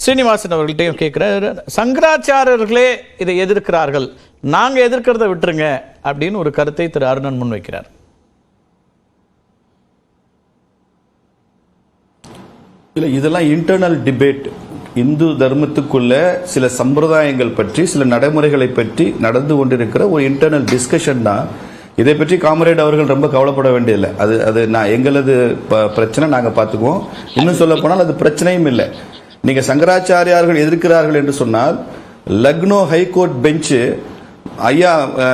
சீனிவாசன் அவர்கள்ட்டையும் கேட்குறேன் சங்கராச்சாரியர்களே இதை எதிர்க்கிறார்கள். நாங்கள் எதிர்க்கிறத விட்டுருங்க அப்படின்னு ஒரு கருத்தை திரு அருணன் முன்வைக்கிறார். இல்லை இதெல்லாம் இன்டர்னல் டிபேட் இந்து தர்மத்துக்குள்ள சில சம்பிரதாயங்கள் பற்றி சில நடைமுறைகளை பற்றி நடந்து கொண்டிருக்கிற ஒரு இன்டர்னல் டிஸ்கஷன் தான். இதை பற்றி காமரேட் அவர்கள் ரொம்ப கவலைப்பட வேண்டியதில்லை. அது அது நான் எங்களது ப- பிரச்சனை நாங்கள் பார்த்துக்குவோம். இன்னும் சொல்ல போனால் அது பிரச்சனையும் இல்லை. நீங்கள் சங்கராச்சாரியார்கள் எதிர்க்கிறார்கள் என்று சொன்னால் லக்னோ ஹைகோர்ட் பெஞ்சு ஐயா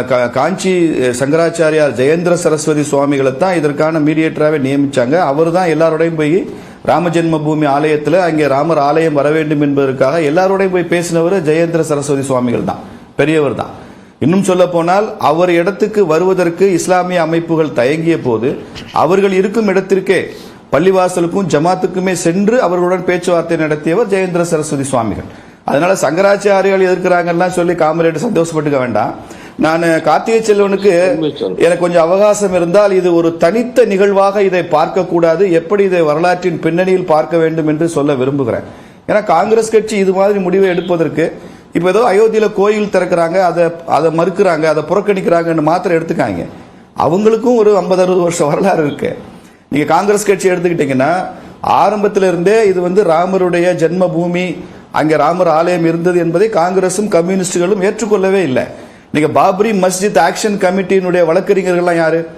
கா- காஞ்சி சங்கராச்சாரியார் ஜெயேந்திர சரஸ்வதி சுவாமிகளை தான் இதற்கான மீடியேட்டராகவே நியமித்தாங்க அவர் தான் எல்லாரோடையும் போய் ராமஜென்ம பூமி ஆலயத்தில் அங்கே ராமர் ஆலயம் வர வேண்டும் என்பதற்காக எல்லாரோடையும் போய் பேசினவர் ஜெயேந்திர சரஸ்வதி சுவாமிகள் தான் பெரியவர் தான். இன்னும் சொல்ல போனால் அவர் இடத்துக்கு வருவதற்கு இஸ்லாமிய அமைப்புகள் தயங்கிய போது அவர்கள் இருக்கும் இடத்திற்கே பள்ளிவாசலுக்கும் ஜமாத்துக்குமே சென்று அவர்களுடன் பேச்சுவார்த்தை நடத்தியவர் ஜெயேந்திர சரஸ்வதி சுவாமிகள். அதனால சங்கராச்சாரியால் எதிர்க்கிறாங்கலாம் சொல்லி காமரேட் சந்தோஷப்பட்டுக்க வேண்டாம். நான் கார்த்திகை செல்வனுக்கு எனக்கு கொஞ்சம் அவகாசம் இருந்தால் இது ஒரு தனித்த நிகழ்வாக இதை பார்க்க கூடாது எப்படி இதை வரலாற்றின் பின்னணியில் பார்க்க வேண்டும் என்று சொல்ல விரும்புகிறேன். ஏன்னா காங்கிரஸ் கட்சி இது மாதிரி முடிவை எடுப்பதற்கு இப்போ ஏதோ அயோத்தியில கோயில் திறக்கிறாங்க அதை அதை மறுக்கிறாங்க அதை புறக்கணிக்கிறாங்கன்னு மாத்திரம் எடுத்துக்காங்க அவங்களுக்கும் ஒரு ஐம்பது அறுபது வருஷம் வரலாறு இருக்கு. நீங்க காங்கிரஸ் கட்சி எடுத்துக்கிட்டீங்கன்னா ஆரம்பத்துல இருந்தே இது வந்து ராமருடைய ஜென்ம பூமி அங்கே ராமர் ஆலயம் இருந்தது என்பதை காங்கிரசும் கம்யூனிஸ்டுகளும் ஏற்றுக்கொள்ளவே இல்லை. நீங்க பாபரி மஸ்ஜித் ஆக்ஷன் கமிட்டியினுடைய வழக்கறிஞர்கள்லாம் யாரு?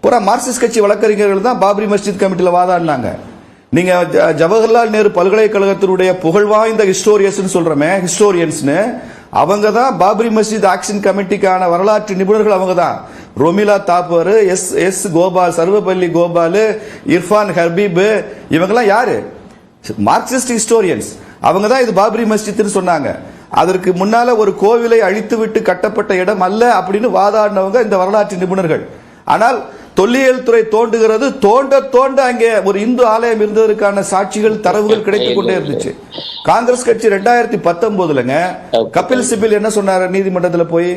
பூரா மார்க்சிஸ்ட் கட்சி வழக்கறிஞர்கள் தான் பாபரி மஸ்ஜித் கமிட்டியில் வாதாடினாங்க. நீங்க ஜ- ஜவஹர்லால் நேரு பல்கலைக்கழகத்தினுடைய புகழ்வாய்ந்த ஹிஸ்டோரியன்ஸ் சொல்கிறோமே ஹிஸ்டோரியன்ஸ்னு அவங்க தான் பாபரி மஸ்ஜித் ஆக்ஷன் கமிட்டிக்கான வரலாற்று நிபுணர்கள் அவங்க தான். ரோமிலா தாப்பர் எஸ் எஸ் கோபால் சர்வபள்ளி கோபால் இர்ஃபான் ஹபீப் இவங்கெல்லாம் யாரு? மார்க்சிஸ்ட் ஹிஸ்டோரியன்ஸ் அவங்க தான் இது பாபரி மஸ்ஜித்னு சொன்னாங்க. அதற்கு முன்னால ஒரு கோவிலை அழித்துவிட்டு கட்டப்பட்ட இடம் அல்ல அப்படின்னு வாதாடினவங்க இந்த வரலாற்று நிபுணர்கள். ஆனால் தொல்லியல் துறை தோண்டுகிறது. தோண்ட தோண்ட அங்கே ஒரு இந்து ஆலயம் இருந்ததற்கான சாட்சிகள் தரவுகள் கிடைத்துக் கொண்டே இருந்துச்சு. காங்கிரஸ் கட்சி ரெண்டாயிரத்தி பத்தொன்பதுலங்க கபில் சிபில் என்ன சொன்னாரு? நீதிமன்றத்துல போய்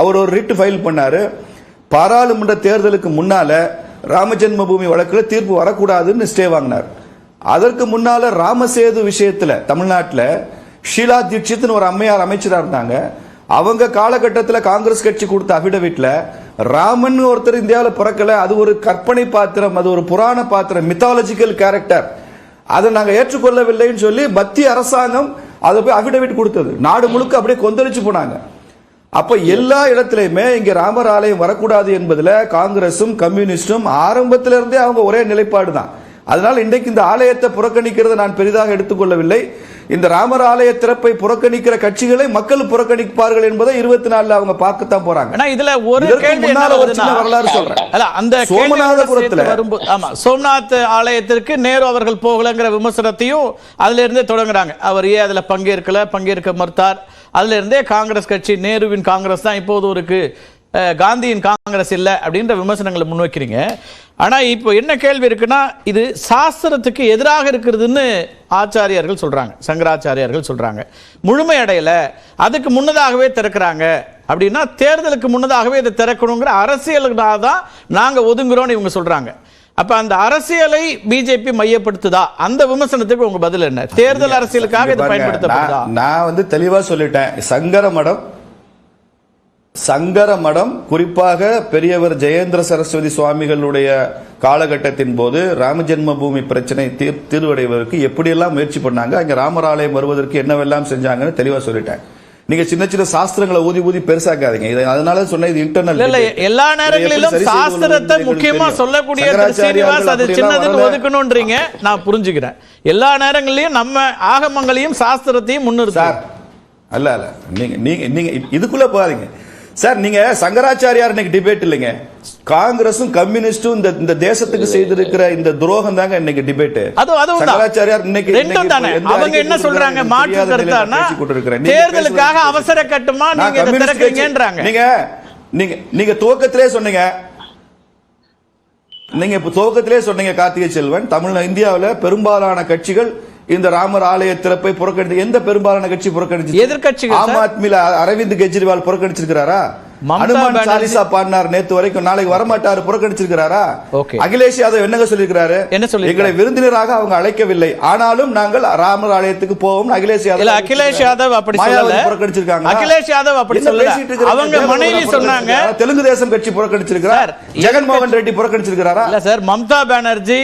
அவர் ஒரு ரிட் ஃபைல் பண்ணாரு. பாராளுமன்ற தேர்தலுக்கு முன்னால ராமஜென்ம பூமி வழக்கில் தீர்ப்பு வரக்கூடாதுன்னு ஸ்டே வாங்கினார். அதற்கு முன்னால ராமசேது விஷயத்துல தமிழ்நாட்டில் ஷீலா தீட்சித்னு ஒரு அம்மையார் அமைச்சராக இருந்தாங்க. அவங்க காலகட்டத்தில் காங்கிரஸ் கட்சி கொடுத்த அபிடவிட்ல ராமன் ஒருத்தர் இந்தியாவில் பிறக்கல அது ஒரு கற்பனை பாத்திரம் அது ஒரு புராண பாத்திரம் மித்தாலஜிக்கல் கேரக்டர் அதை நாங்க ஏற்றுக்கொள்ளவில்லைன்னு சொல்லி மத்திய அரசாங்கம் அதை போய் அபிடவிட் கொடுத்தது. நாடு முழுக்க அப்படியே கொந்தளிச்சு போனாங்க. அப்ப எல்லா இடத்திலையுமே இங்க ராமர் ஆலயம் வரக்கூடாது என்பதுல காங்கிரசும் கம்யூனிஸ்டும் ஆரம்பத்தில இருந்தே அவங்க ஒரே நிலைப்பாடு தான் அதனால இன்றைக்கு இந்த ஆலயத்தை புறக்கணிக்கிறதை நான் பெரிதாக எடுத்துக்கொள்ளவில்லை. இந்த ராமர் ஆலய திறப்பை புறக்கணிக்கிற கட்சிகளை மக்கள் புறக்கணிப்பார்கள் என்பதை இருபத்தி நாலுல அவங்க பார்க்கத்தான் போறாங்க. ஆனா இதுல ஒரு வரலாறு சொல்றேன். அந்த சோமநாதபுரத்துல- ஆமா சோம்நாத் ஆலயத்திற்கு நேரு அவர்கள் போகலங்கிற விமர்சனத்தையும் அதுல இருந்தே தொடங்குறாங்க. அவர் ஏன் அதுல பங்கேற்கல? பங்கேற்க மறுத்தார். அதிலிருந்தே காங்கிரஸ் கட்சி நேருவின் காங்கிரஸ் தான் இப்போது இருக்கு காந்தியின் காங்கிரஸ் இல்லை அப்படின்ற விமர்சனங்களை முன்வைக்கிறீங்க. ஆனால் இப்போ என்ன கேள்வி இருக்குன்னா இது சாஸ்திரத்துக்கு எதிராக இருக்கிறதுன்னு ஆச்சாரியார்கள் சொல்கிறாங்க சங்கராச்சாரியார்கள் சொல்கிறாங்க முழுமையடையலை அதுக்கு முன்னதாகவே திறக்கிறாங்க. அப்படின்னா தேர்தலுக்கு முன்னதாகவே இதை திறக்கணுங்கிற அரசியலுக்காக தான் நாங்கள் ஒதுங்குறோம்னு இவங்க சொல்கிறாங்க அப்ப அந்த அரசியலை பிஜேபி மையப்படுத்துதா? அந்த விமர்சனத்துக்கு உங்க பதில் என்ன? தேர்தல் அரசியலுக்காக இது பாருங்க, பயன்படுத்தப்படுதா? நான் வந்து தெளிவா சொல்லிட்டேன். சங்கர மடம் சங்கர மடம் குறிப்பாக பெரியவர் ஜெயேந்திர சரஸ்வதி சுவாமிகளுடைய காலகட்டத்தின் போது ராமஜென்ம பூமி பிரச்சனை தீர் தீர்வடைவதற்கு எப்படியெல்லாம் முயற்சி பண்ணாங்க அங்க ராமர் ஆலயம் வருவதற்கு என்னவெல்லாம் செஞ்சாங்கன்னு தெளிவா சொல்லிட்டேன். நீங்க சின்ன சின்ன சாஸ்திரங்களை ஊதி ஊதி பெருசாக்காதீங்க. இதை அதனால சொன்ன இது இன்டர்னல் இல்ல எல்லா நேரங்களிலும் சாஸ்திரத்தை முக்கியமா சொல்லக்கூடிய ஸ்ரீனிவாஸ் அது சின்னதுன்னு ஒதுக்கணும்ன்றீங்க நான் புரிஞ்சுக்கிறேன். எல்லா நேரங்களிலும் நம்ம ஆகமங்களையும் சாஸ்திரத்தையும் சார் முன்னிறுத்தோம் அல்ல அல்ல. நீங்க நீங்க நீங்க இது- இதுக்குள்ள போகாதீங்க. சார் நீங்க சங்கராச்சாரியார் இன்னைக்கு டிபேட் இல்லைங்க. காங்கிரசும் கம்யூனிஸ்டும் இந்த இந்த தேசத்துக்கு செய்திருக்கிற இந்த துரோகம் தாங்க இன்னைக்கு டிபேட் அது அதுவும் தான். சங்கராச்சாரியார் இன்னைக்கு ரெண்டும் தானே. அவங்க என்ன சொல்றாங்க? மாற்று கருத்தானா? தேர்தலுக்காக அவசர கட்டுமா? நீங்க இதை திறக்கிறீங்கன்றாங்க நீங்க நீங்க நீங்க துவக்கத்திலே சொன்னீங்க. நீங்க இப்ப துவக்கத்திலே சொன்னீங்க கார்த்திகை செல்வன். தமிழ் இந்தியாவுல பெரும்பாலான கட்சிகள் இந்த ராமர் ஆலய திறப்பை புறக்கணித்து எந்த பெரும்பாலான கட்சி புறக்கணிச்சு எதிர்க்கட்சிகள் ஆம் சார். ஆத்மில அரவிந்த் கெஜ்ரிவால் புறக்கணிச்சிருக்கிறாரா? அனுமான் சாலிசா பாடினார் நேத்து வரைக்கும் நாளைக்கு வரமாட்டாரு புறக்கணிச்சிருக்கிறாரா? Okay. அகிலேஷ் யாதவ் என்னங்க சொல்லியிருக்கிறாரு? என்ன சொல்லியிருக்காரு? எங்களை விருந்தினராக அவங்க அழைக்கவில்லை. ஆனாலும் நாங்கள் ராமர் ஆலயத்துக்கு போவோம் அகிலேஷ் யாதவ் இல்ல அகிலேஷ் யாதவ் அப்படி சொல்லல. புறக்கணிச்சிருக்காங்க அகிலேஷ் யாதவ் அப்படி சொல்லல? அவங்க மனைவி சொன்னாங்க? தெலுங்கு தேசம் கட்சி புறக்கணிச்சிருக்கிறார் சார், ஜெகன்மோகன் ரெட்டி புறக்கணிச்சிருக்கிறாரா? இல்ல சார் மம்தா பானர்ஜி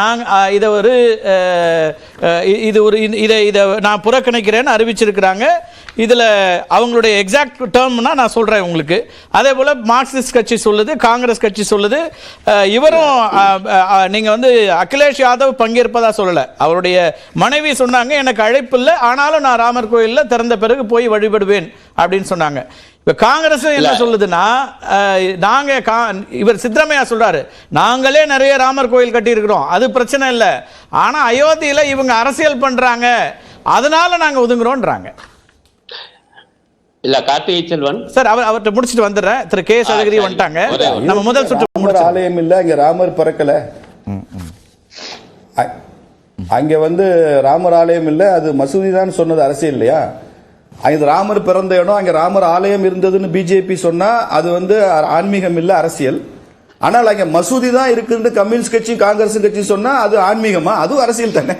நாங்க இத ஒரு இது ஒரு இதை இதை நான் புறக்கணிக்கிறேன்னு அறிவிச்சிருக்கிறாங்க. இதுல அவங்களுடைய எக்ஸாக்ட் டேர்ம்னா நான் சொல்றேன் உங்களுக்கு. அதே போல மார்க்சிஸ்ட் கட்சி சொல்லுது காங்கிரஸ் கட்சி சொல்லுது. இவரும் அஹ், அஹ், நீங்க வந்து அகிலேஷ் யாதவ் பங்கேற்பதா சொல்லல. அவருடைய மனைவி சொன்னாங்க எனக்கு அழைப்பு இல்லை ஆனாலும் நான் ராமர் கோயில்ல திறந்த பிறகு போய் வழிபடுவேன் அப்படின்னு சொன்னாங்க. இப்ப காங்கிரஸும் என்ன சொல்லுதுன்னா அஹ், நாங்க கா- இவர் சித்தராமையா சொல்றாரு நாங்களே நிறைய ராமர் கோயில் கட்டி இருக்கிறோம் அது பிரச்சனை இல்லை. ஆனா அயோத்தியில இவங்க அரசியல் பண்றாங்க அதனால நாங்க ஒதுங்குறோம்ன்றாங்க. இல்ல கார்த்திகை செல்வன். சார் அவர் அவர்கிட்ட முடிச்சிட்டு வந்துடுறேன். திரு கே எஸ் அழகிரி. வந்துட்டாங்க. நம்ம முதல் சுற்று ஆலயம் இல்ல அங்க ராமர் பிறக்கல. அங்க வந்து ராமர் ஆலயம் இல்ல அது மசூதி தான் சொன்னது அரசியல் இல்லையா? அங்க ராமர் பிறந்த இடம் அங்க ராமர் ஆலயம் இருந்ததுன்னு பிஜேபி சொன்னா அது வந்து ஆன்மீகம் இல்ல அரசியல். ஆனால் அங்க மசூதி தான் இருக்குன்னு கம்யூனிஸ்ட் கட்சி காங்கிரஸ் கட்சி சொன்னா அது ஆன்மீகமா? அதுவும் அரசியல் தானே.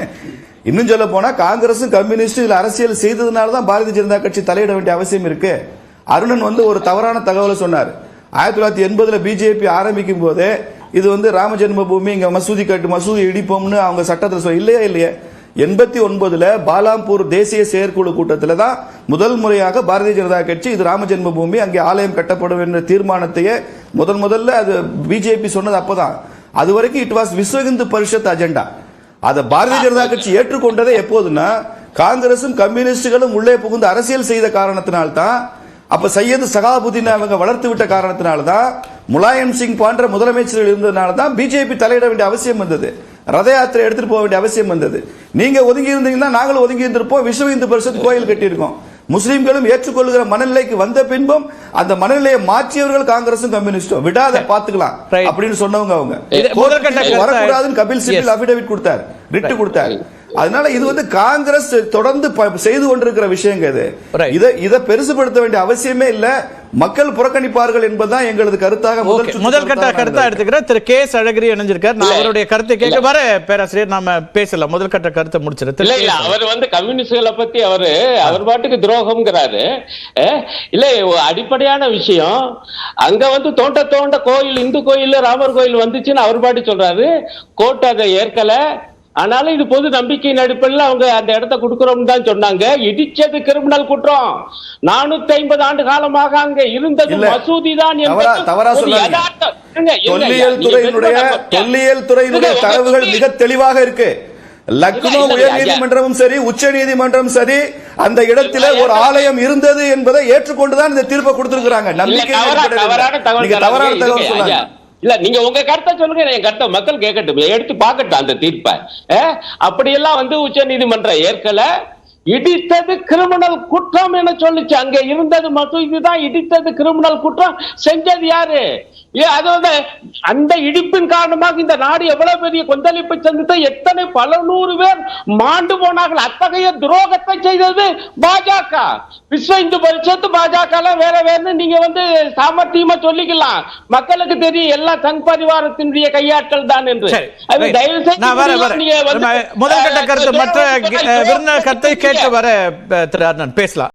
இன்னும் சொல்ல போனா காங்கிரஸும் கம்யூனிஸ்டும் இதுல அரசியல் செய்ததுனால தான் பாரதிய ஜனதா கட்சி தலையிட வேண்டிய அவசியம் இருக்கு. அருணன் வந்து ஒரு தவறான தகவலை சொன்னார். ஆயிரத்தி தொள்ளாயிரத்தி எண்பதுல பிஜேபி ஆரம்பிக்கும் போதே இது வந்து ராம ஜென்ம பூமி இங்க மசூதி கட்டு மசூதி இடிப்போம்னு அவங்க சட்டத்தில் சொல்ல இல்லையா இல்லையா? எண்பத்தி ஒன்பதுல பாலாம்பூர் தேசிய செயற்குழு கூட்டத்தில் தான் முதல் முறையாக பாரதிய ஜனதா கட்சி இது ராம ஜென்ம பூமி அங்கே ஆலயம் கட்டப்படும் என்ற தீர்மானத்தையே முதன் முதல்ல அது பிஜேபி சொன்னது அப்பதான். அது வரைக்கும் it was Vishwa Hindu Parishad agenda அதை பாரதிய ஜனதா கட்சி ஏற்றுக்கொண்டதே எப்போதுன்னா காங்கிரசும் கம்யூனிஸ்டுகளும் உள்ளே புகுந்து அரசியல் செய்த காரணத்தினால்தான் அப்ப சையது சகாபுதீன் அவங்க வளர்த்து விட்ட காரணத்தினால்தான் முலாயம் சிங் போன்ற முதலமைச்சர்கள் இருந்ததுனால தான் பிஜேபி தலையிட வேண்டிய அவசியம் வந்தது. ரத யாத்திரை எடுத்துட்டு போக வேண்டிய அவசியம் வந்தது. நீங்க ஒதுங்கி இருந்தீங்கன்னா நாங்களும் ஒதுங்கி இருந்திருப்போம். விஸ்வ இந்து பரிஷத் கோயில் கட்டியிருக்கோம். முஸ்லிம்களும் ஏற்றுக்கொள்கிற மனநிலைக்கு வந்த பின்பும் அந்த மனநிலையை மாற்றியவர்கள் காங்கிரசும் கம்யூனிஸ்டும். விடாத பாத்துக்கலாம். அப்படின்னு சொன்னவங்க அவங்க. வரக்கூடாதுன்னு கபில் சிபில். அபிடவிட் கொடுத்தார். ரிட்டு கொடுத்தார். அதனால இது வந்து காங்கிரஸ் தொடர்ந்து ப- செய்து கொண்டிருக்கிற விஷயங்க இது. இதை இதை பெருசுபடுத்த வேண்டிய அவசியமே இல்ல. மக்கள் புறக்கணிப்பார்கள் என்பதுதான் எங்களது கருத்தாக சுற்று முதல் கட்ட கருத்தா எடுத்துக்கிறேன். திரு கே எஸ் அழகிரி இணைஞ்சிருக்கார். நான் அவருடைய கருத்தை கேட்க வர பேராசிரியர் நாம பேசலாம். முதல் கட்ட கருத்தை முடிச்சிரு திரு இல்ல. இல்ல. அவர் வந்து கம்யூனிஸ்டுகளை பத்தி அவரு அவர் பாட்டுக்கு துரோகம்ங்கிறாரு. இல்ல அடிப்படையான விஷயம் அங்க வந்து தோண்ட தோண்ட கோயில் இந்து கோயில் ராமர் கோயில் வந்துச்சுன்னு அவர் பாட்டு சொல்றாரு. கோர்ட் அதை ஏற்கல. ஆனாலும் இது பொது நம்பிக்கையின் அடிப்படையில் அவங்க அந்த இடத்த கொடுக்கிறோம்னு தான் சொன்னாங்க. இடிச்சது கிரிமினல் குற்றம். நானூத்தி ஐம்பது ஆண்டு காலமாக அங்க இருந்தது. மசூதி தான். தொல்லியல் துறையினுடைய தொல்லியல் துறையினுடைய தரவுகள் மிக தெளிவாக இருக்கு. லக்னோ உயர். நீதிமன்றமும் சரி உச்ச நீதிமன்றம் சரி அந்த இடத்திலே ஒரு ஆலயம் இருந்தது என்பதை ஏற்றுக்கொண்டுதான் இந்த தீர்ப்பை கொடுத்திருக்கிறாங்க. நம்பிக்கை தவறான. தகவல் நீங்க இல்ல நீங்க உங்க கருத்தை சொல்லுங்க என் கருத்தை மக்கள் கேட்கட்டும். எடுத்து பார்க்கட்டும் அந்த தீர்ப்பை. அப்படியெல்லாம் வந்து உச்ச நீதிமன்றம் ஏற்கல. இடித்தது கிரிமினல் குற்றம் என சொல்லுச்சு. அங்க இருந்தது மட்டும் இதுதான். இடித்தது கிரிமினல் குற்றம். செஞ்சது யாரு? ஏ, அது வந்து அந்த இடிப்பின் காரணமாக இந்த நாடு எவ்வளவு பெரிய கொந்தளிப்பை சந்தித்த எத்தனை பல நூறு பேர் மாண்டு போனார்கள். அத்தகைய துரோகத்தை செய்தது பாஜக. விஸ்வ இந்து பரிஷத்து பாஜக எல்லாம் வேற வேற நீங்க வந்து சாமர்த்தியமா சொல்லிக்கலாம். மக்களுக்கு தெரியும் எல்லாம் சங் பரிவாரத்தினுடைய கையாற்றல் தான் என்று. தயவு நம்ம முதல் கட்ட கருத்து மற்ற கருத்தை. கேட்டு வர திரு பேசலாம்.